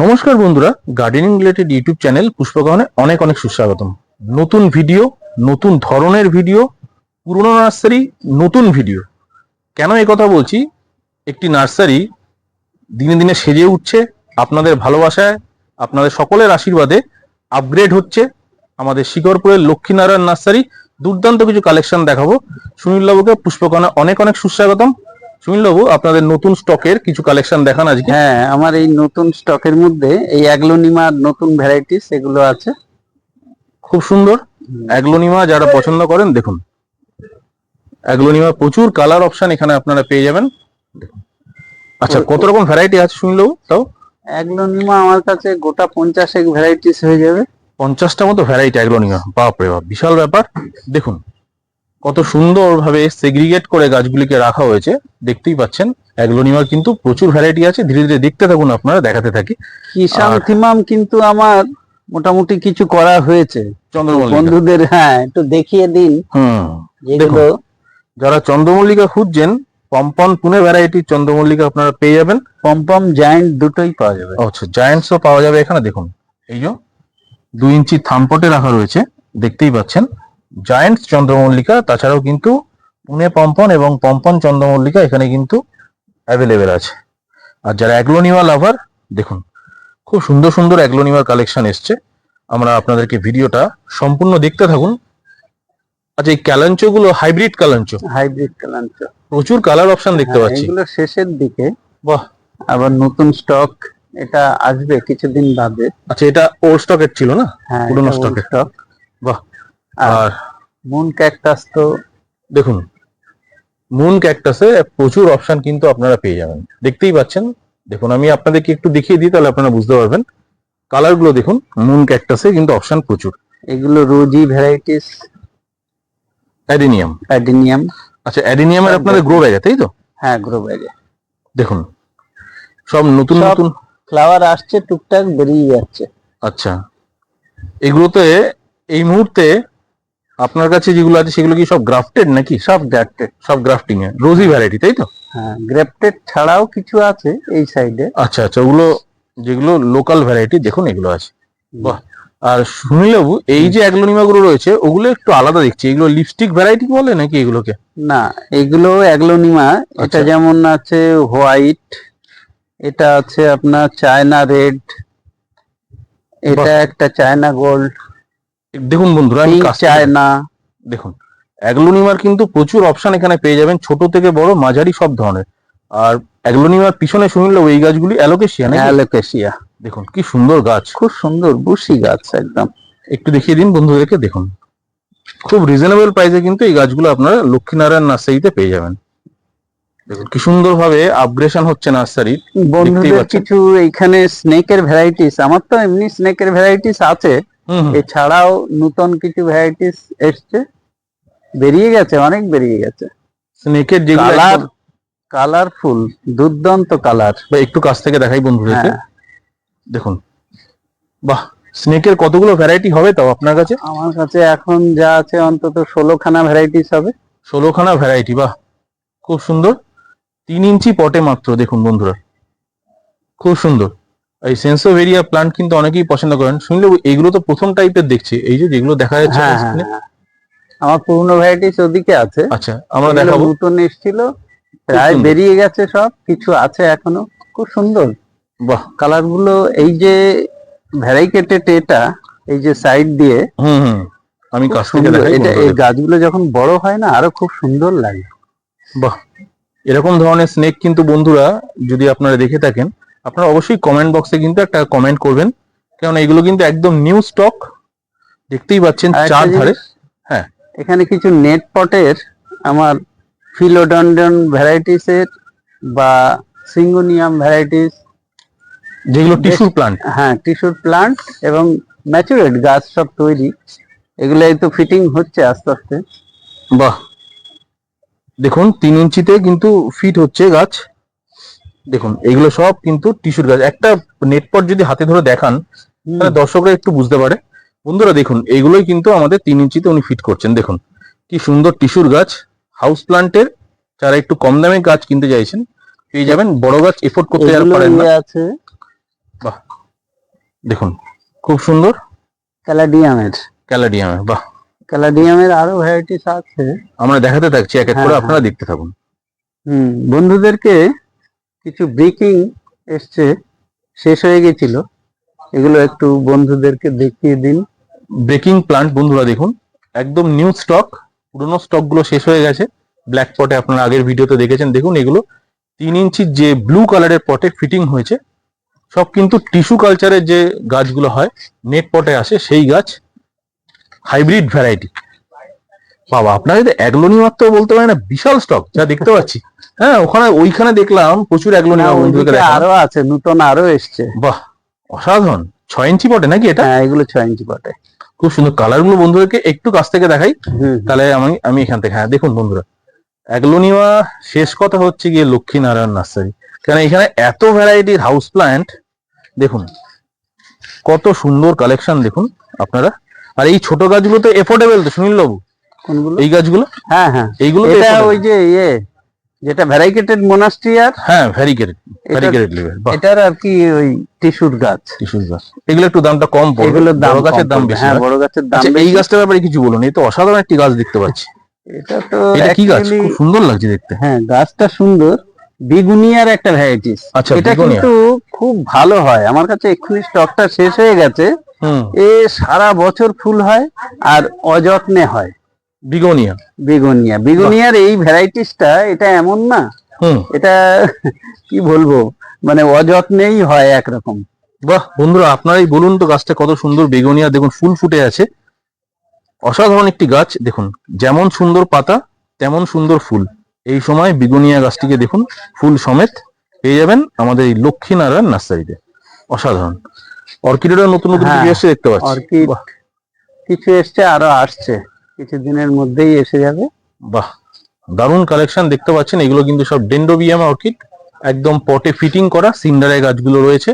নমস্কার বন্ধুরা gardening related YouTube channel পুষ্পগহনে অনেক অনেক সুস্বাগতম। নতুন ভিডিও নতুন ধরনের ভিডিও পুরনো নার্সারি নতুন ভিডিও কেন এই কথা বলছি? একটি নার্সারি দিনে দিনে সেজে উঠছে, আপনাদের ভালোবাসায়, আপনাদের সকলের আশীর্বাদে আপগ্রেড হচ্ছে। আমাদের শিকরপুরের লক্ষ্মীনারায়ণ নার্সারি দুর্দান্ত কিছু কালেকশন দেখাবো। সুনীলবাবুকে পুষ্পকণা অনেক অনেক সুস্বাগতম। সুনীলবাবু আপনাদের নতুন স্টকের কিছু কালেকশন দেখান আজকে। হ্যাঁ আমার এই নতুন স্টকের মধ্যে এই অ্যাগ্লোনিমার নতুন ভ্যারাইটিস এগুলো আছে। খুব সুন্দর। অ্যাগ্লোনিমা যারা পছন্দ করেন দেখুন। অ্যাগ্লোনিমা প্রচুর কালার অপশন এখানে আপনারা পেয়ে যাবেন। আচ্ছা কত রকম ভ্যারাইটি আছে শুনলেও তাও? অ্যাগ্লোনিমা আমার কাছে গোটা পঞ্চাশ এক ভ্যারাইটিস হয়ে যাবে। পঞ্চাশটা মতো ভ্যারাইটি অ্যাগ্লোনিমা। বাপরে বাপ বিশাল ব্যাপার। দেখুন কত সুন্দরভাবে সেগ্রিগেট করে গাছগুলিকে রাখা হয়েছে দেখতেই পাচ্ছেন অ্যাগ্লোনিমার কিন্তু প্রচুর ভ্যারাইটি আছে ধীরে ধীরে দেখতে থাকুন আপনারা দেখাতে থাকি। কিষান্থিমাম কিন্তু আমার মোটামুটি কিছু করা হয়েছে। বন্ধুদের হ্যাঁ একটু দেখিয়ে দিন। হুম যেগুলো যারা চন্দ্রমল্লিকা খুঁজছেন পম্পম পুনে ভ্যারাইটির চন্দ্রমল্লিকা আপনারা পেয়ে যাবেন। পম্পম জায়ান্ট দুটোই পাওয়া যাবে। আচ্ছা জায়ান্টসও পাওয়া যাবে এখানে দেখুন এই যে দুই ইঞ্চি থামপটে রাখা রয়েছে দেখতেই পাচ্ছেন। জায়ান্টস চন্দ্রমল্লিকা তাছাড়াও কিন্তু পুনে পম্পন এবং পম্পন চন্দ্রমল্লিকা এখানে কিন্তু অ্যাভেলেবেল আছে। আর যারা অ্যাগ্লোনিমা লাভার দেখুন খুব সুন্দর সুন্দর অ্যাগ্লোনিমার কালেকশন এসছে। আমরা আপনাদেরকে ভিডিওটা সম্পূর্ণ দেখতে থাকুন। আচ্ছা এই ক্যালাঞ্চো গুলো হাইব্রিড ক্যালাঞ্চো হাইব্রিড কালাঞ্চ প্রচুর কালার অপশন দেখতে পাচ্ছি। এগুলো শেষের দিকে। বাহ! আবার নতুন স্টক এটা আসবে কিছুদিন বাদে। আচ্ছা এটা ওল্ড স্টকের ছিল না? হ্যাঁ পুরোনো old stock বাহ! আর মুন ক্যাকটাস তো দেখুন মুন ক্যাকটাসে প্রচুর অপশন কিন্তু আপনারা পেয়ে যাবেন। দেখতেই পাচ্ছেন? দেখুন আমি আপনাদেরকে একটু দেখিয়ে দিই তাহলে আপনারা বুঝতে পারবেন। কালারগুলো দেখুন মুন ক্যাকটাসে কিন্তু অপশন প্রচুর। এগুলো রোজি ভ্যারাইটিস অ্যাডিনিয়াম অ্যাডিনিয়াম আচ্ছা অ্যাডিনিয়ামের আপনাদের গ্রো ব্যাগে তাই তো? হ্যাঁ গ্রো ব্যাগে দেখুন সব নতুন নতুন। ফ্লাওয়ার আসছে টুকটাক বেরিয়ে যাচ্ছে। আচ্ছা এগুলোতে এই মুহূর্তে আপনার কাছে যেগুলো আছে সেগুলো কি সব গ্রাফটেড নাকি? সব গ্রাফটেড সব গ্রাফটিং এ। রোজি ভ্যারাইটি তাই তো? হ্যাঁ গ্রাফটেড ছাড়াও কিছু আছে এই সাইডে আচ্ছা আচ্ছা ওগুলো যেগুলো লোকাল ভ্যারাইটি দেখুন এগুলো আছে। বাহ! আর সুনীলবাবু এই যে অ্যাগ্লোনিমা গুলো রয়েছে ওগুলো একটু আলাদা দেখছি। এগুলো লিপস্টিক ভ্যারাইটি বলে নাকি এগুলোকে? না এগুলো অ্যাগ্লোনিমা এটা আচ্ছা। যেমন আছে হোয়াইট এটা আছে আপনার চায়না রেড এটা একটা চায়না গোল্ড দেখুন বন্ধুরা আমি পিঙ্ক কাছ দেখুন অ্যাগ্লোনিমার কিন্তু প্রচুর অপশন এখানে পেয়ে যাবেন ছোট থেকে বড় মাঝারি সব ধরনের। আর অ্যাগ্লোনিমার পিছনে সুনীলবাবু ওই গাছগুলি অ্যালোকেশিয়া নাকি? অ্যালোকেশিয়া। দেখুন কি সুন্দর গাছ। খুব সুন্দর বুশি গাছ একদম। একটু দেখিয়ে দিন বন্ধুদেরকে দেখুন। খুব রিজনেবল প্রাইসে কিন্তু এই গাছগুলো আপনারা লক্ষ্মীনারায়ণ নার্সারিতে পেয়ে যাবেন। দেখুন কি সুন্দর ভাবে আপগ্রেশন হচ্ছে নার্সারি বন্ধুদের কিছু এইখানে স্নেকের ভ্যারাইটিস আমার তো এমনি স্নেকের ভ্যারাইটিস আছে। এছাড়াও নতুন কিছু ভ্যারাইটিস এসছে। বেরিয়ে গেছে অনেক বেরিয়ে গেছে। স্নেকের যেগুলো কালার কালারফুল দুর্দান্ত কালার বা একটু কাছ থেকে দেখাই বন্ধুদেরকে। হ্যাঁ। দেখুন। বাহ স্নেকের কতগুলো ভ্যারাইটি হবে তাও আপনার কাছে? আমার কাছে এখন যা আছে অন্তত ষোলো খানা ভ্যারাইটিস হবে। ষোলোখানা ভ্যারাইটি বাহ। খুব সুন্দর। তিন ইঞ্চি পটে মাত্র দেখুন বন্ধুরা। খুব সুন্দর। এই সেন্সোভেরিয়া প্লান্ট কিন্তু অনেকেই পছন্দ করেন। শুনলে এইগুলো তো প্রথম টাইপের দেখছি। এই যে যেগুলো দেখা যাচ্ছে হ্যাঁ হ্যাঁ। হ্যাঁ। আমার পুরনো ভ্যারাইটিস ওদিকে আছে। আচ্ছা আমরা দেখাবো। নতুন এসেছিল প্রায় বেরিয়ে গেছে সব কিছু আছে এখনও। খুব সুন্দর। বাহ। কালারগুলো এই যে ভ্যারাইকেটেড এটা এই যে সাইড দিয়ে হুম হুম। আমি কাছ থেকে এটা এই গাছগুলো যখন বড় হয় না আরও খুব সুন্দর লাগে। বাহ। এরকম ধরনের স্নেক কিন্তু বন্ধুরা যদি আপনারা দেখে থাকেন আপনারা অবশ্যই কমেন্ট বক্সে কিন্তু একটা কমেন্ট করবেন। কারণ এগুলো কিন্তু একদম নিউ স্টক দেখতেই পাচ্ছেন চার ধারে। হ্যাঁ। এখানে কিছু নেট পটের আমার ফিলোডন্ডন ভ্যারাইটিস এর বা সিঙ্গোনিয়াম ভ্যারাইটিস যেগুলো টিস্যুর প্লান্ট হ্যাঁ টিস্যুর প্লান্ট এবং ম্যাচুরেট গাছ সব তৈরি। এগুলো এই তো ফিটিং হচ্ছে আস্তে আস্তে। বাহ। দেখুন তিন ইঞ্চিতে কিন্তু ফিট হচ্ছে গাছ। দেখুন এগুলো সব কিন্তু টিস্যুর গাছ। একটা নেটপট যদি হাতে ধরে দেখান তাহলে দর্শকরা একটু বুঝতে পারে। বন্ধুরা দেখুন এইগুলোই কিন্তু আমাদের তিন ইঞ্চিতে উনি ফিট করছেন। দেখুন কি সুন্দর টিস্যুর গাছ। হাউস প্লান্টের যারা একটু কম দামে গাছ কিনতে চাইছেন পেয়ে যাবেন। বড় গাছ এফোর্ড করতে এগুলো পারেন না। ইয়ে আছে। বাহ। দেখুন খুব সুন্দর। ক্যালাডিয়ামের ক্যালাডিয়ামে বাহ। ক্যালাডিয়ামের আরও ভ্যারাইটিস আছে। আমরা দেখাতে থাকছি এক এক হ্যাঁ, করে হ্যাঁ। আপনারা দেখতে থাকুন। হুম বন্ধুদেরকে কিছু ব্রেকিং এসছে, শেষ হয়ে গেছিল। এগুলো একটু বন্ধুদেরকে দেখিয়ে দিন। ব্রেকিং প্লান্ট বন্ধুরা দেখুন, একদম নিউ স্টক পুরোনো স্টকগুলো শেষ হয়ে গেছে। ব্ল্যাক পটে আপনারা আগের ভিডিওতে দেখেছেন। দেখুন এগুলো তিন ইঞ্চির যে ব্লু কালারের পটে ফিটিং হয়েছে, সব কিন্তু টিস্যু কালচারের যে গাছগুলো হয় নেট পটে আসে সেই গাছ। হাইব্রিড ভ্যারাইটি বাবা আপনারা যদি অ্যাগ্লোনিমার তো বলতে পারেন না বিশাল স্টক যা দেখতে পাচ্ছি। হ্যাঁ ওখানে ওইখানে দেখলাম প্রচুর না, অ্যাগ্লোনিমা বন্ধুদেরকে ওইদিকে দেখালাম। আরও আছে নতুন আরও এসছে। বাহ অসাধারণ। ছয় ইঞ্চি পটে নাকি এটা? হ্যাঁ এগুলো ছয় ইঞ্চি পটে। খুব সুন্দর কালারগুলো বন্ধুদেরকে একটু কাছ থেকে দেখাই। তাহলে আমি আমি এখান থেকে হ্যাঁ দেখুন বন্ধুরা। অ্যাগ্লোনিমা শেষ কথা হচ্ছে গিয়ে লক্ষ্মীনারায়ণ নার্সারি। কারণ এখানে এত ভ্যারাইটির হাউস প্ল্যান্ট দেখুন কত সুন্দর কালেকশন দেখুন আপনারা। আর এই ছোট গাছগুলো তো এফোর্ডেবল তো সুনীল বাবু কোনগুলো? এই গাছগুলো? হ্যাঁ হ্যাঁ। এইগুলো এটা। ওই যে ইয়ে যেটা হ্যাঁ ভ্যারিকেটেড ভ্যারিকেটেড লেভেল এটার আর কি ওই টিস্যুর গাছ। টিস্যুর গাছ। এগুলো একটু দামটা কম বড় গাছের দাম বেশি হ্যাঁ বড় গাছের দাম আচ্ছা এই গাছটার ব্যাপারে কিছু বলুন। এই তো অসাধারণ একটি গাছ দেখতে পাচ্ছি। এটা তো এটা কি গাছ? খুব সুন্দর লাগছে দেখতে। হ্যাঁ গাছটা সুন্দর। বিগুনিয়ার একটা ভ্যারাইটিস আচ্ছা, এটা কিন্তু খুব ভালো হয়। আমার কাছে এক্ষুনি স্টকটা শেষ হয়ে গেছে। এ সারা বছর ফুল হয় আর অযত্নে হয়। বিগোনিয়া। বিগুনিয়া। বিগুনিয়ার এই ভ্যারাইটিসটা এটা এমন না। এটা কি বলব? মানে অযত্নেই হয় একরকম। বাহ বন্ধুরা আপনারাই বলুন তো গাছটা কত সুন্দর বেগুনিয়া। দেখুন ফুল ফুটে আছে। অসাধারণ একটি গাছ। দেখুন যেমন সুন্দর পাতা তেমন সুন্দর ফুল। এই সময় বিগুনিয়া গাছটিকে দেখুন ফুল সমেত পেয়ে যাবেন আমাদের এই লক্ষ্মীনারায়ণ নার্সারিতে। অসাধারণ। অর্কিডেরও নতুন নতুন হ্যাঁ, কিছু দেখতে পাচ্ছি। অর্কিড কিছু এসছে আরও আসছে। কিছুদিনের মধ্যেই এসে যাবে। বাহ দারুণ কালেকশন দেখতে পাচ্ছেন। এগুলো কিন্তু সব ডেন্ডোবিয়াম অর্কিড একদম পটে ফিটিং করা সিন্ডারের গাছগুলো রয়েছে।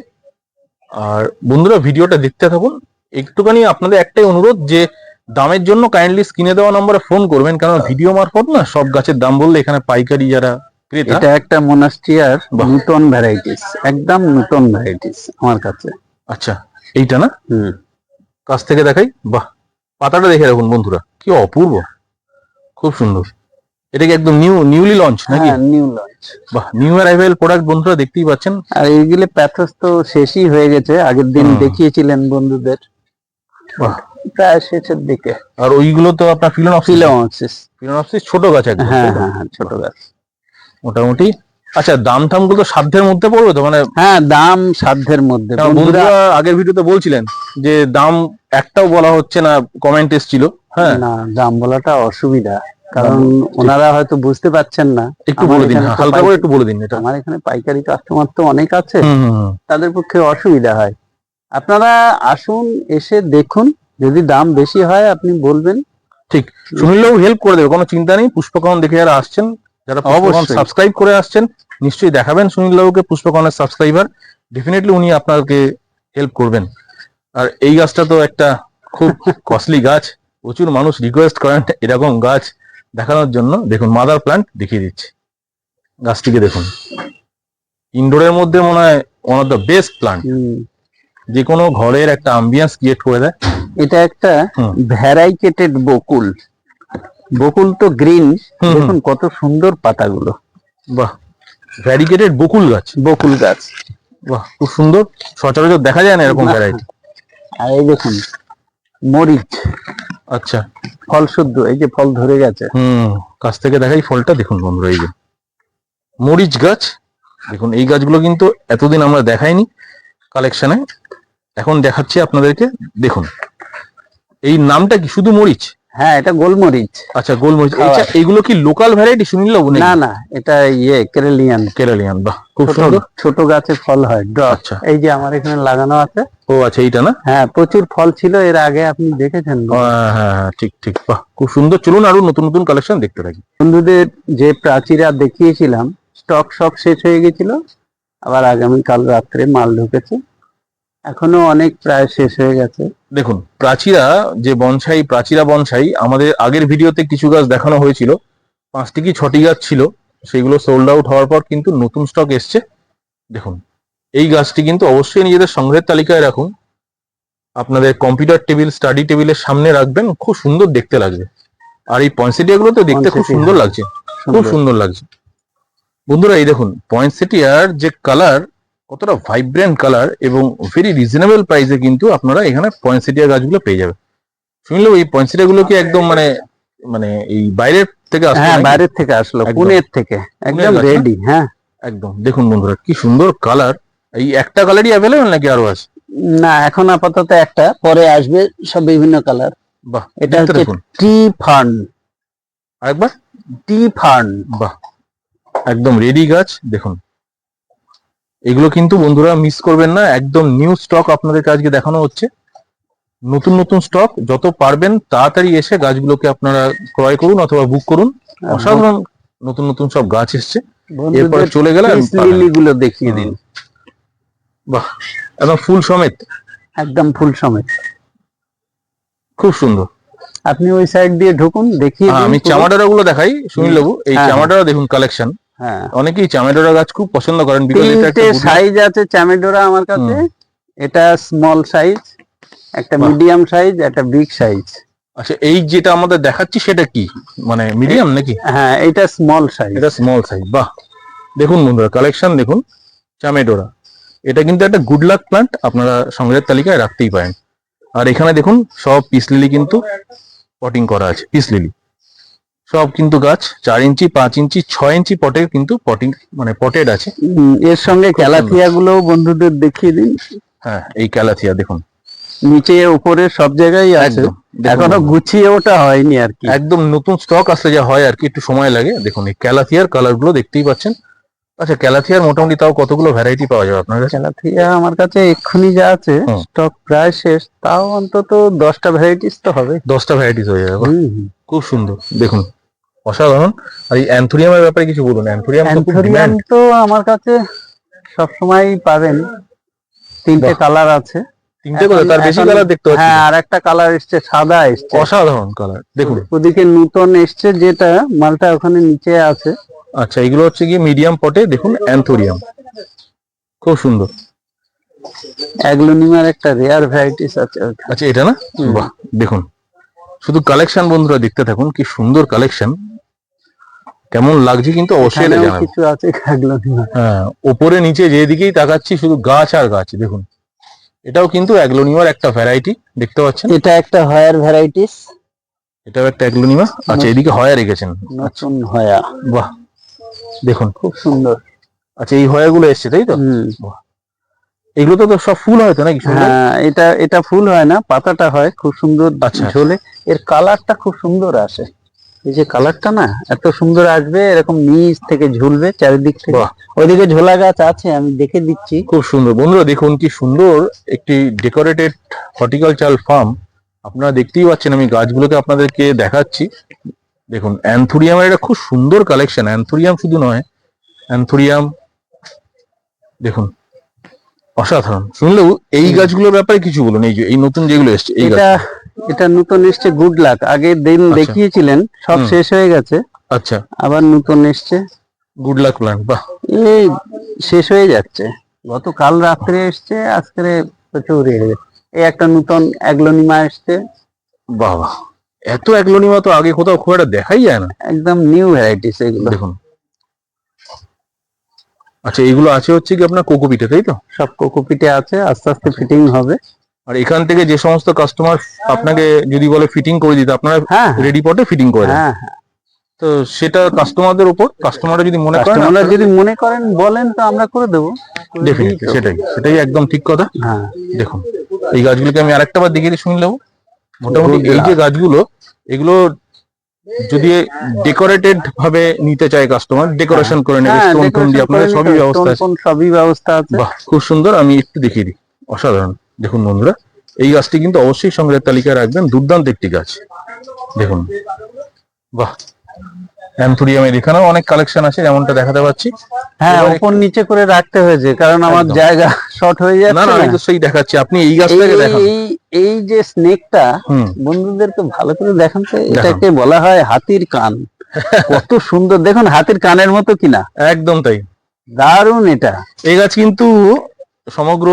আর বন্ধুরা ভিডিওটা দেখতে থাকুন। একটুখানি আপনাদের একটাই অনুরোধ যে দামের জন্য কাইন্ডলি স্ক্রিনে দেওয়া নম্বরে ফোন করবেন। কারণ ভিডিও মারফত না সব গাছের দাম বললে এখানে পাইকারি যারা ক্রেতা এটা একটা মোনাস্ট্রিয়ার বাহ। নতুন ভ্যারাইটিস একদম নতুন ভ্যারাইটিস আমার কাছে। আচ্ছা এইটা না? হুম। কাছ থেকে দেখাই। বাহ পাতাটা দেখে রাখুন বন্ধুরা কি অপূর্ব। খুব সুন্দর। এটা কি একদম নিউ নিউলি লঞ্চ নাকি? হ্যাঁ নিউ লঞ্চ বাহ নিউ অ্যারাইভেল প্রোডাক্ট বন্ধুরা দেখতেই পাচ্ছেন। আর এইগুলো প্যাথস তো শেষই হয়ে গেছে আগের দিন দেখিয়েছিলেন বন্ধুদের। বাহ। প্রায় শেষের দিকে। আর ওইগুলো তো আপনার ফিলোনপসিস ফিলোমক্সিস ফিলোনপসিস ছোট গাছ একদম হ্যাঁ হ্যাঁ হ্যাঁ ছোট গাছ। মোটামুটি। আচ্ছা দাম টামগুলো সাধ্যের মধ্যে পড়বে তো? মানে হ্যাঁ দাম সাধ্যের মধ্যে। বন্ধুরা আগের ভিডিওতে বলছিলেন যে দাম একটাও বলা হচ্ছে না কমেন্ট এসেছিল হ্যাঁ। না দাম বলাটা অসুবিধা কারণ ওনারা হয়তো বুঝতে পারছেন না। একটু বলে দিন হালকা করে একটু বলে দিন এটা। আমার এখানে পাইকারি কাস্টমার তো অনেক আছে। তাদের পক্ষে অসুবিধা হয়। আপনারা আসুন এসে দেখুন যদি দাম বেশি হয় আপনি বলবেন। ঠিক সুনীলবাবু হেল্প করে দেবে কোনো চিন্তা নেই পুষ্পকরণ দেখে যারা আসছেন যারা পুষ্পকরণ অবশ্যই। সাবস্ক্রাইব করে আসছেন নিশ্চয়ই দেখাবেন সুনীলবাবুকে পুষ্পকরণের সাবস্ক্রাইবার ডেফিনেটলি উনি আপনাকে হেল্প করবেন। আর এই গাছটা তো একটা খুব কস্টলি গাছ। প্রচুর মানুষ রিকোয়েস্ট করেন এরকম গাছ দেখানোর জন্য। দেখুন মাদার প্ল্যান্ট দেখিয়ে দিচ্ছি। গাছটিকে দেখুন। ইনডোরের মধ্যে মনে হয় one of the best plant hmm, যে কোনো ঘরের একটা আম্বিয়েন্স ক্রিয়েট করে দেয়। এটা একটা। ভ্যারাইকেটেড বকুল। বকুল তো গ্রিন দেখুন কত সুন্দর পাতাগুলো। বাহ ভ্যারিগেটেড বকুল গাছ। বকুল গাছ। বাহ খুব সুন্দর। সচরাচর দেখা যায় না এরকম ভ্যারাইটি আর এই দেখুন মরিচ আচ্ছা। ফল শুদ্ধ এই যে ফল ধরে গেছে। হুম কাছ থেকে দেখাই ফলটা দেখুন বন্ধুরা এই যে। মরিচ গাছ দেখুন এই গাছগুলো কিন্তু এতদিন আমরা দেখাইনি কালেকশনে এখন দেখাচ্ছি আপনাদেরকে দেখুন। এই নামটা কি? শুধু মরিচ? হ্যাঁ এটা গোলমরিচ আচ্ছা গোলমরিচ। আচ্ছা এইগুলো কি লোকাল ভ্যারাইটি শুনিল না না এটা ইয়ে কেরেলিয়ান। কেরালিয়ান বাহ খুব ছোট সুন্দর। ছোট গাছে ফল হয় আচ্ছা। এই যে আমার এখানে লাগানো আছে। ও আচ্ছা এইটা না? হ্যাঁ প্রচুর ফল ছিল এর আগে আপনি দেখেছেন। হ্যাঁ হ্যাঁ হ্যাঁ, ঠিক ঠিক বাহ খুব সুন্দর। চলুন আরও নতুন নতুন কালেকশন দেখতে থাকি। বন্ধুদের যে প্রাচীরা দেখিয়েছিলাম স্টক সব শেষ হয়ে গেছিল আবার আগামীকাল রাত্রে মাল ঢুকেছে। এখনও অনেক প্রায় শেষ হয়ে গেছে। দেখুন প্রাচীরা যে বনসাই প্রাচীরা বনসাই আমাদের আগের ভিডিওতে কিছু গাছ দেখানো হয়েছিল। পাঁচটি কি ছটি গাছ ছিল সেগুলো সোল্ড আউট হওয়ার পর কিন্তু নতুন স্টক এসছে। দেখুন এই গাছটি কিন্তু অবশ্যই নিজেদের সংগ্রহের তালিকায় রাখুন। আপনাদের কম্পিউটার টেবিল স্টাডি টেবিলের সামনে রাখবেন খুব সুন্দর দেখতে লাগবে। আর এই পয়েন্সেটিয়া গুলো তো দেখতে খুব সুন্দর হ্যাঁ। লাগছে খুব সুন্দর। লাগছে। বন্ধুরা এই দেখুন পয়েন্সেটিয়ার যে কালার কতটা ভাইব্রেন্ট কালার এবং ভেরি রিজনেবল প্রাইসে কিন্তু আপনারা এখানে পয়েন্সেটিয়া গাছগুলো পেয়ে যাবেন। শুনলেও এই পয়েন্সেটিয়া গুলো কি একদম মানে মানে এই বাইরের থেকে আসলো হ্যাঁ বাইরের থেকে আসলো। পুনের থেকে একদম রেডি হ্যাঁ। একদম। দেখুন বন্ধুরা কি সুন্দর কালার এই একটা কালারই অ্যাভেলেবেল নাকি আরও আছে? না এখন আপাতত একটা পরে আসবে সব বিভিন্ন কালার বাহ এটা হচ্ছে টি ফার্ন আরেকবার? টি ফার্ন বাহ একদম রেডি গাছ দেখুন। এগুলো কিন্তু বন্ধুরা মিস করবেন না। একদম নিউ স্টক আপনাদেরকে আজকে দেখানো হচ্ছে। নতুন নতুন স্টক যত পারবেন তাড়াতাড়ি এসে গাছগুলোকে আপনারা ক্রয় করুন অথবা বুক করুন। অসাধারণ নতুন নতুন সব গাছ এসছে। এরপরে চলে গেলে দেখিয়ে দিন। বাহ একদম ফুল সমেত। একদম ফুল সমেত। খুব সুন্দর। আপনি ওই সাইড দিয়ে ঢুকুন দেখিয়ে হ্যাঁ, আমি পুরো। চামাডোরা গুলো দেখাই সুনীল বাবু। এই হ্যাঁ, চামাডোরা দেখুন কালেকশন হ্যাঁ। অনেকেই চামেডোরা গাছ খুব পছন্দ করেন তিনটে সাইজ আছে চামেডোরা আমার কাছে। এটা স্মল সাইজ একটা মিডিয়াম সাইজ একটা বিগ সাইজ আচ্ছা এই যেটা আমাদের দেখাচ্ছি সেটা কি? মানে মিডিয়াম নাকি? হ্যাঁ এটা স্মল সাইজ এটা স্মল সাইজ বাহ। দেখুন বন্ধুরা কালেকশন দেখুন চামেডোরা। এটা কিন্তু একটা গুড লাক প্লান্ট আপনারা সংগ্রহের তালিকায় রাখতেই পারেন। আর এখানে দেখুন সব পিস লিলি কিন্তু পটিং করা আছে পিস লিলি সব কিন্তু গাছ চার ইঞ্চি পাঁচ ইঞ্চি ছয় ইঞ্চি পটে কিন্তু পটিং মানে পটেড আছে। এর সঙ্গে ক্যালাথিয়া গুলো বন্ধুদের দেখিয়ে দিন। হ্যাঁ এই ক্যালাথিয়া দেখুন। নিচে উপরে সব জায়গায় আছে। এখনও গুছিয়ে ওটা হয়নি আর কি। একদম নতুন স্টক আসলে যা হয় আর কি একটু সময় লাগে। দেখুন এই ক্যালাথিয়ার কালারগুলো দেখতেই পাচ্ছেন। আচ্ছা ক্যালাথিয়ার মোটামুটি তাও কতগুলো ভ্যারাইটি পাওয়া যাবে আপনার কাছে? ক্যালাথিয়া আমার কাছে এক্ষুনি যা আছে স্টক প্রায় শেষ। তাও অন্তত দশটা ভ্যারাইটিস তো হবে। দশটা ভ্যারাইটিস হয়ে যাবে। খুব সুন্দর। দেখুন অসাধারণ। আর এই অ্যান্থোরিয়ামের ব্যাপারে কিছু বলুন। অ্যান্থোরিয়াম তো খুব অ্যান্থোরিয়াম demand। তো আমার কাছে সবসময় পাবেন। তিনটে বাহ। কালার আছে। তিনটে করে তার বেশি এখন- কালার দেখতে পাচ্ছি হ্যাঁ আর একটা কালার এসছে সাদা এসছে। অসাধারণ কালার দেখুন। ওদিকে নতুন এসছে যেটা মালটা ওখানে নিচে আছে। আচ্ছা এগুলো হচ্ছে গিয়ে মিডিয়াম পটে দেখুন অ্যান্থোরিয়াম। খুব সুন্দর। অ্যাগ্লোনিমার একটা রেয়ার ভ্যারাইটিস আছে। আচ্ছা এটা না? বাহ দেখুন। শুধু কালেকশন বন্ধুরা দেখতে থাকুন কি সুন্দর কালেকশন কেমন লাগছে কিন্তু অবশ্যই এটা কিছু আছে অ্যাগ্লোনিমা হ্যাঁ ওপরে নিচে যেদিকেই তাকাচ্ছি শুধু গাছ আর গাছ দেখুন। এটাও কিন্তু অ্যাগ্লোনিমার একটা ভ্যারাইটি দেখতে পাচ্ছেন? এটা একটা হয়ার ভ্যারাইটিস এটাও একটা অ্যাগ্লোনিমা। আচ্ছা এদিকে হয়া রেখেছেন। নতুন হয়া। বাহ দেখুন। খুব সুন্দর। আচ্ছা এই হয়াগুলো এসছে তাই তো। এগুলো তো তো সব ফুল হয়তো নাকি হ্যাঁ এটা এটা ফুল হয় না পাতাটা হয় খুব সুন্দর আচ্ছা। ঝোলে। এর কালারটা খুব সুন্দর আসে। এই যে কালারটা না এত সুন্দর আসবে এরকম নিচ থেকে ঝুলবে চারিদিক থেকে। ওইদিকে ঝোলা গাছ আছে আমি দেখে দিচ্ছি। খুব সুন্দর। বন্ধুরা দেখুন কি সুন্দর একটি ডেকোরেটেড হর্টিকালচার ফার্ম আপনারা দেখতেই পাচ্ছেন আমি গাছগুলোকে আপনাদেরকে দেখাচ্ছি। দেখুন অ্যান্থুরিয়ামের একটা খুব সুন্দর কালেকশন অ্যান্থুরিয়াম শুধু নয় অ্যান্থুরিয়াম দেখুন অসাধারণ। শুনলেও এই গাছগুলোর ব্যাপারে কিছু বলুন। এই যে এই নতুন যেগুলো এসছে এই গাছ। এটা নতুন এসছে গুড লাক আগে দিন আচ্ছা। দেখিয়েছিলেন সব শেষ হয়ে গেছে। আচ্ছা। আবার নতুন এসছে। গুড লাক প্ল্যান্ট বাহ। এই শেষ হয়ে যাচ্ছে। গতকাল রাত্রে এসছে আজকে প্রচুর হয়ে। এই একটা নতুন অ্যাগ্লোনিমা এসছে। বাহ। বাহ এত অ্যাগ্লোনিমা তো আগে কোথাও খুব একটা দেখাই যায় না। একদম নিউ ভ্যারাইটিস এগুলো। দেখুন। আচ্ছা এগুলো আছে হচ্ছে কি আপনার কোকোপিটে তাই তো? সব কোকোপিটে আছে আস্তে আস্তে ফিটিং হবে। আর এখান থেকে যে সমস্ত কাস্টমার আপনাকে যদি বলে ফিটিং করে দিতে আপনারা হ্যাঁ রেডি পটে ফিটিং করে দেন। হ্যাঁ তো সেটা কাস্টমারদের উপর কাস্টমাররা যদি মনে করেন কাস্টমাররা যদি মনে করেন বলেন তো আমরা করে দেবো। ডেফিনেটলি সেটাই সেটাই একদম ঠিক কথা। হ্যাঁ। দেখুন এই গাছগুলোকে আমি আরেকটা বার দেখিয়ে শুনে নেব। মোটামুটি এই যে গাছগুলো এগুলো যদি ডেকোরেটেড ভাবে নিতে চায় কাস্টমার ডেকোরেশন করে নেবে হ্যাঁ, স্টোন টোন decoration দিয়ে আপনাদের সবই ব্যবস্থা stone আছে। ফোন সবই ব্যবস্থা আছে। বাহ খুব সুন্দর আমি একটু দেখিয়ে দিই। অসাধারণ। দেখুন বন্ধুরা এই গাছটি কিন্তু অবশ্যই সংগ্রহের তালিকায় রাখবেন। দুর্দান্ত একটি গাছ। দেখুন। বাহ! অ্যান্থুরিয়ামের এখানেও অনেক কালেকশন আছে যেমনটা দেখাতে পাচ্ছি। হ্যাঁ উপর নিচে করে রাখতে হয়েছে কারণ আমার জায়গা শর্ট হয়ে যাচ্ছে না না। আমি তো সেই দেখাচ্ছি। আপনি এই গাছটাকে দেখান। এই এই যে স্নেকটা বন্ধুদেরকে ভালো করে দেখান তো এটাকে বলা হয় হাতির কান। কত সুন্দর। দেখুন হাতির কানের মতো কিনা। একদম তাই। দারুণ এটা। এই গাছ কিন্তু সমগ্র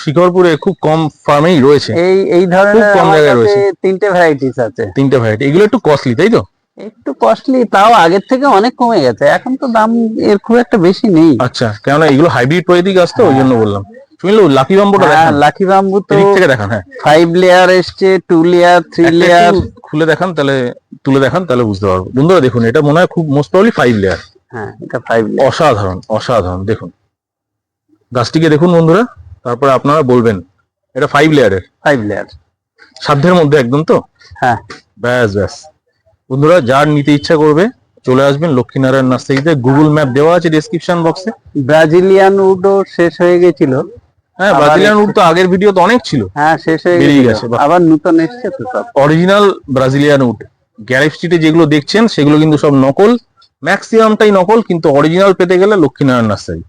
শিকরপুরে খুব কম ফার্মেই রয়েছে। এই এই ধরনের খুব কম জায়গায় রয়েছে। তিনটে ভ্যারাইটিস আছে। তিনটে ভ্যারাইটি এগুলো একটু কস্টলি তাই তো? একটু কস্টলি তাও আগের থেকে অনেক কমে গেছে। এখন তো দাম এর খুব একটা বেশি নেই। আচ্ছা কেননা এগুলো হাইব্রিড প্রজাতি গাছ তো ওই জন্য বললাম। শুনলো লাকি বাম্বুটা হ্যাঁ দেখান। লাকি বাম্বু তো থেকে দেখান হ্যাঁ। ফাইভ লেয়ার এসছে টু লেয়ার থ্রি লেয়ার খুলে দেখান তাহলে তুলে দেখান তাহলে বুঝতে পারব। বন্ধুরা দেখুন এটা মনে হয় খুব মোস্ট প্রবলি ফাইভ লেয়ার হ্যাঁ এটা ফাইভ অসাধারণ অসাধারণ দেখুন। গাছটিকে দেখুন বন্ধুরা তারপরে আপনারা বলবেন এটা ফাইভ লেয়ারের ফাইভ লেয়ার সাধ্যের মধ্যে একদম তো? হ্যাঁ। ব্যাস ব্যাস। বন্ধুরা যার নিতে ইচ্ছা করবে চলে আসবেন লক্ষ্মীনারায়ণ নার্সারিতে গুগল ম্যাপ দেওয়া আছে ডেসক্রিপশন বক্সে ব্রাজিলিয়ান উডও শেষ হয়ে গেছিল। হ্যাঁ ব্রাজিলিয়ান উড তো আগের ভিডিও তো অনেক ছিল। হ্যাঁ শেষ হয়ে বেরিয়ে গেছে, আবার নতুন এসছে তো সব। Original Brazilian would. গ্যারেজ স্ট্রিটে যেগুলো দেখছেন সেগুলো কিন্তু সব নকল। ম্যাক্সিমামটাই নকল কিন্তু অরিজিনাল পেতে গেলে লক্ষ্মীনারায়ণ নার্সারি।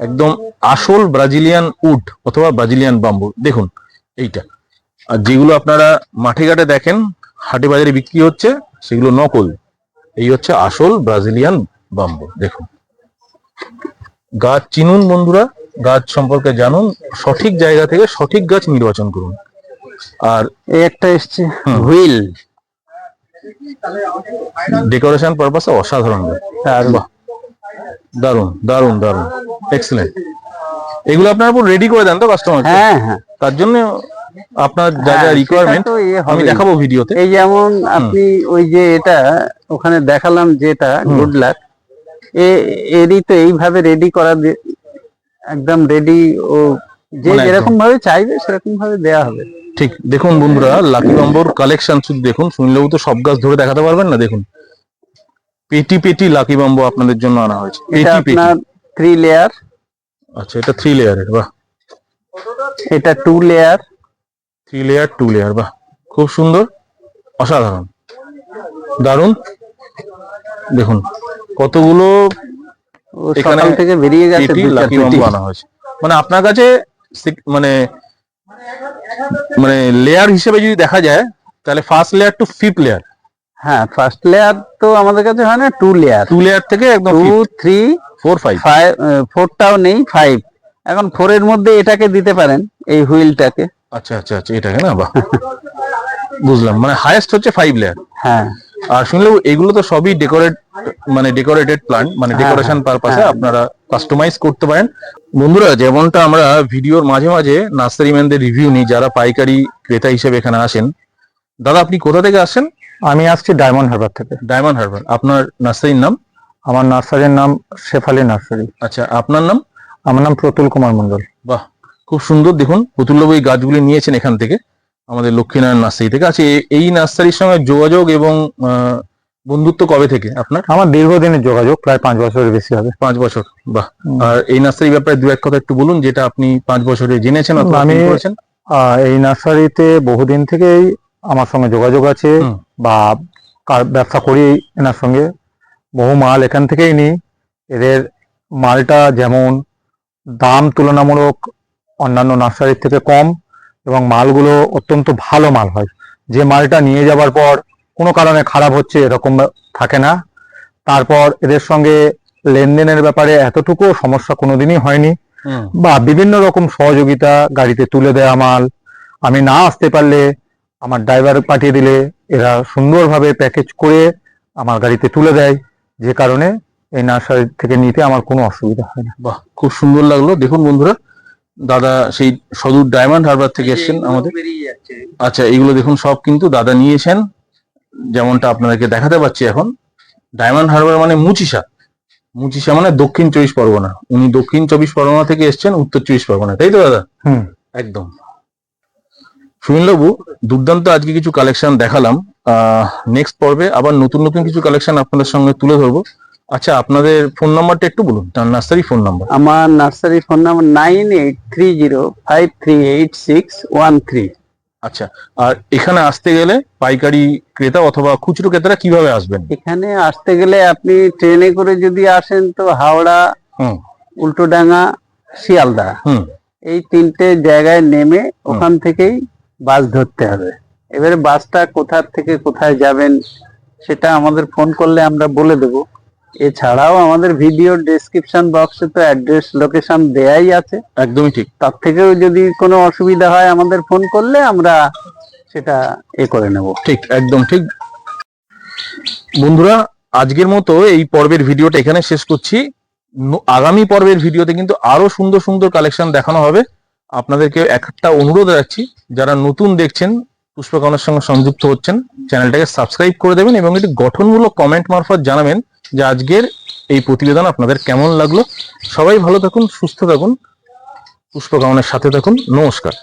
একদম আসল ব্রাজিলিয়ান উড অথবা ব্রাজিলিয়ান বাম্বু দেখুন এইটা। আর যেগুলো আপনারা মাঠে ঘাটে দেখেন হাটে বাজারে বিক্রি হচ্ছে সেগুলো নকল। এই হচ্ছে আসল ব্রাজিলিয়ান বাম্বু দেখুন। গাছ চিনুন বন্ধুরা গাছ সম্পর্কে জানুন সঠিক জায়গা থেকে সঠিক গাছ নির্বাচন করুন। আর একটা এসছে হুইল। ডেকোরেশন পারপাসে অসাধারণ গাছ। দারুণ দারুণ দারুণ এক্সেলেন্ট এগুলো আপনার উপর রেডি করে দেন তো কাস্টমার হ্যাঁ হ্যাঁ। তার জন্য আপনার যা যা হ্যাঁ, রিকোয়ারমেন্ট ইয়ে আমি দেখাবো ভিডিওতে। এই যেমন আপনি ওই যে এটা ওখানে দেখালাম যেটা। গুড লাক এরই তো এইভাবে রেডি করা একদম রেডি ও যে মানে একদম। যেরকম ভাবে চাইবে সেরকম ভাবে দেয়া হবে। ঠিক দেখুন বন্ধুরা লাকি নম্বর কালেকশন শুধু দেখুন শুনলেও তো সব গাছ ধরে দেখাতে পারবেন না দেখুন। পেটি পেটি লাকি বাম্বু আপনাদের জন্য আনা হয়েছে। এটা পেটি থ্রি লেয়ার আচ্ছা এটা থ্রি লেয়ারের বাহ। এটা two layer three layer two layer বাহ। খুব সুন্দর অসাধারণ। দারুণ দেখুন কতগুলো সকাল থেকে বেরিয়ে গেছে লাকি বাম্বু আনা হয়েছে। মানে আপনার কাছে মানে মানে লেয়ার হিসেবে যদি দেখা যায় তাহলে first layer to fifth layer হ্যাঁ ফার্স্ট লেয়ার তো আমাদের কাছে হয় না টু লেয়ার টু লেয়ার থেকে একদম two three four five five ফোরটাও নেই ফাইভ এখন ফোরের মধ্যে এটাকে দিতে পারেন এই হুইলটাকে আচ্ছা আচ্ছা আচ্ছা এটাকে না বাহ। বুঝলাম মানে হাইয়েস্ট হচ্ছে ফাইভ লেয়ার হ্যাঁ। আর শুনলেও এগুলো তো সবই ডেকোরেট মানে ডেকোরেটেড প্লান্ট মানে হ্যাঁ, ডেকোরেশন হ্যাঁ, পারপাসে হ্যাঁ। আপনারা কাস্টমাইজ করতে পারেন। বন্ধুরা যেমনটা আমরা ভিডিওর মাঝে মাঝে নার্সারি ম্যানদের রিভিউ নিই যারা পাইকারি ক্রেতা হিসেবে এখানে আসেন। দাদা আপনি কোথা থেকে আসেন আমি আসছি ডায়মন্ড হারবার থেকে। ডায়মন্ড হারবার আপনার নার্সারির নাম? আমার নার্সারির নাম শেফালি নার্সারি। আচ্ছা আপনার নাম? আমার নাম প্রতুল কুমার মন্ডল বাহ খুব সুন্দর। দেখুন পুতুলবাবু এই গাছগুলি নিয়েছেন এখান থেকে আমাদের লক্ষ্মীনারায়ণ নার্সারি থেকে। আচ্ছা এই নার্সারির সঙ্গে যোগাযোগ এবং বন্ধুত্ব কবে থেকে আপনার? আমার দীর্ঘদিনের যোগাযোগ প্রায় পাঁচ বছরের বেশি হবে। পাঁচ বছর বাহ। আর এই নার্সারির ব্যাপারে দু এক কথা একটু বলুন যেটা আপনি পাঁচ বছরে জেনেছেন অথবা আমি- এই নার্সারিতে বহুদিন থেকেই আমার সঙ্গে যোগাযোগ আছে। বা কার- ব্যবসা করি এনার সঙ্গে। বহু মাল এখান থেকেই নিই। এদের মালটা যেমন দাম তুলনামূলক অন্যান্য নার্সারির থেকে কম এবং মালগুলো অত্যন্ত ভালো মাল হয়। যে মালটা নিয়ে যাবার পর কোনো কারণে খারাপ হচ্ছে এরকম থাকে না। তারপর এদের সঙ্গে লেনদেনের ব্যাপারে এতটুকু সমস্যা কোনোদিনই হয়নি। বা বিভিন্ন রকম সহযোগিতা গাড়িতে তুলে দেওয়া মাল। আমি না আসতে পারলে আমার ড্রাইভার পাঠিয়ে দিলে এরা সুন্দরভাবে প্যাকেজ করে আমার গাড়িতে তুলে দেয়। যে কারণে এই নার্সারি থেকে নিতে আমার কোনো অসুবিধা হয় না। বাহ খুব সুন্দর লাগল। দেখুন বন্ধুরা দাদা সেই সদূর ডায়মন্ড হারবার থেকে এসেছেন আমাদের। আচ্ছা এগুলো দেখুন সব কিন্তু দাদা নিয়েছেন যেমনটা আপনাদেরকে দেখাতে পাচ্ছি এখন। ডায়মন্ড হারবার মানে মুচিসা। মুচিসা মানে দক্ষিণ চব্বিশ পরগনা। উনি দক্ষিণ চব্বিশ পরগনা থেকে এসেছেন উত্তর চব্বিশ পরগনা। তাই তো দাদা? হুম। একদম। সুনীলবাবু দুর্দান্ত আজকে কিছু কালেকশন দেখালাম। নেক্সট পর্বে আবার নতুন নতুন কিছু কালেকশন আপনাদের সঙ্গে তুলে ধরবো। আচ্ছা আপনাদের ফোন নাম্বারটা একটু বলুন তার নার্সারি ফোন নাম্বার আমার nursery phone number nine eight three zero five three eight six one three আচ্ছা আর এখানে আসতে গেলে পাইকারি ক্রেতা অথবা খুচরো ক্রেতারা কীভাবে আসবেন? এখানে আসতে গেলে আপনি ট্রেনে করে যদি আসেন তো হাওড়া উল্টোডাঙ্গা শিয়ালদা। এই তিনটে জায়গায় নেমে ওখান থেকেই বাস ধরতে হবে। এবারে বাসটা কোথার থেকে কোথায় যাবেন সেটা আমাদের ফোন করলে আমরা বলে দেব। এছাড়াও আমাদের ভিডিও ডেসক্রিপশন বক্সে তো অ্যাড্রেস লোকেশন দেয়াই আছে। একদমই ঠিক। তার থেকেও যদি কোনো অসুবিধা হয় আমাদের ফোন করলে আমরা সেটা এ করে নেব। ঠিক একদম ঠিক। বন্ধুরা আজকের মতো এই পর্বের ভিডিওটা এখানে শেষ করছি। আগামী পর্বের ভিডিওতে কিন্তু আরও সুন্দর সুন্দর কালেকশন দেখানো হবে। আপনাদেরকে একটা অনুরোধ রাখছি, যারা নতুন দেখছেন পুষ্পকর্ণের সঙ্গে সংযুক্ত হচ্ছেন, চ্যানেলটাকে সাবস্ক্রাইব করে দেবেন এবং একটি গঠনমূলক কমেন্ট মারফত জানাবেন যে আজকের এই প্রতিবেদন আপনাদের কেমন লাগল। সবাই ভালো থাকুন, সুস্থ থাকুন পুষ্পকামনের সাথে থাকুন। নমস্কার।